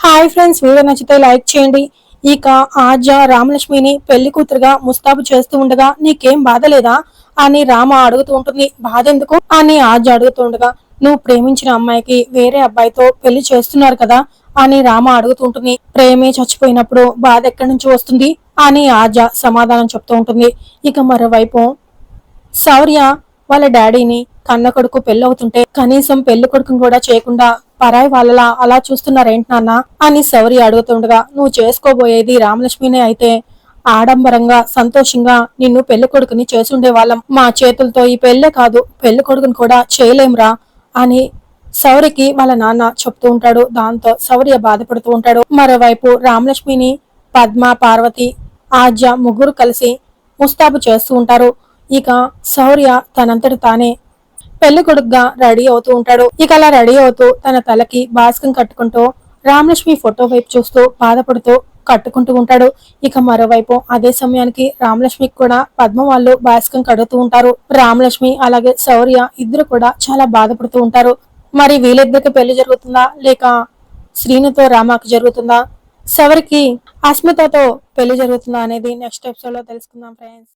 Hi friends video నచ్చితే like చేయండి. ఇక ఆజ రామలక్ష్మిని పెళ్ళి కూతురుగా ముస్తాబు చేస్తూ ఉండగా నీకేం బాధ లేదా? అని రామ అడుగుతూ ఉంటుంది. బాధ ఎందుకు? అని ఆజ అడుగుతూ ఉండగా నువ్వు ప్రేమించిన అమ్మాయికి వేరే అబ్బాయితో పెళ్ళి చేస్తున్నారు కదా? అని రామ అడుగుతూ ఉంటుంది. ప్రేమే చచ్చిపోయినప్పుడు బాధ ఎక్కడి నుంచి వస్తుంది? అని ఆజ సమాధానం చెప్తూ ఉంటుంది. ఇక మరోవైపు శౌర్య వాళ్ళ డాడీని కన్న కొడుకు పెళ్ళవుతుంటే కనీసం పెళ్ళి కొడుకుని కూడా చేయకుండా పరాయి వాళ్ళలా అలా చూస్తున్నారేంటి నాన్న అని శౌర్య అడుగుతుండగా నువ్వు చేసుకోబోయేది రామలక్ష్మినే అయితే ఆడంబరంగా సంతోషంగా నిన్ను పెళ్ళి కొడుకుని చేసుండే వాళ్ళం. మా చేతులతో ఈ పెళ్ళే కాదు పెళ్ళి కొడుకుని కూడా చేయలేంరా అని శౌరికి వాళ్ళ నాన్న చెప్తూ ఉంటాడు. దాంతో శౌర్య బాధపడుతూ ఉంటాడు. మరోవైపు రామలక్ష్మిని పద్మ పార్వతి ఆజ్య ముగ్గురు కలిసి ముస్తాబు చేస్తూ ఉంటారు. ఇక శౌర్య తనంతటి తానే పెళ్ళి కొడుకుగా రెడీ అవుతూ ఉంటాడు. ఇక అలా రెడీ అవుతూ తన తలకి బాస్కం కట్టుకుంటూ రామలక్ష్మి ఫోటో వైపు చూస్తూ బాధపడుతూ కట్టుకుంటూ ఉంటాడు. ఇక మరోవైపు అదే సమయానికి రామలక్ష్మికి కూడా పద్మ వాళ్ళు బాస్కం కడుతూ ఉంటారు. రామలక్ష్మి అలాగే శౌర్య ఇద్దరు కూడా చాలా బాధపడుతూ ఉంటారు. మరి వీళ్ళిద్దరికి పెళ్ళి జరుగుతుందా లేక శ్రీనుతో రామాకి జరుగుతుందా? శవరికి అస్మితతో పెళ్ళి జరుగుతుందా అనేది నెక్స్ట్ ఎపిసోడ్లో తెలుసుకుందాం ఫ్రెండ్స్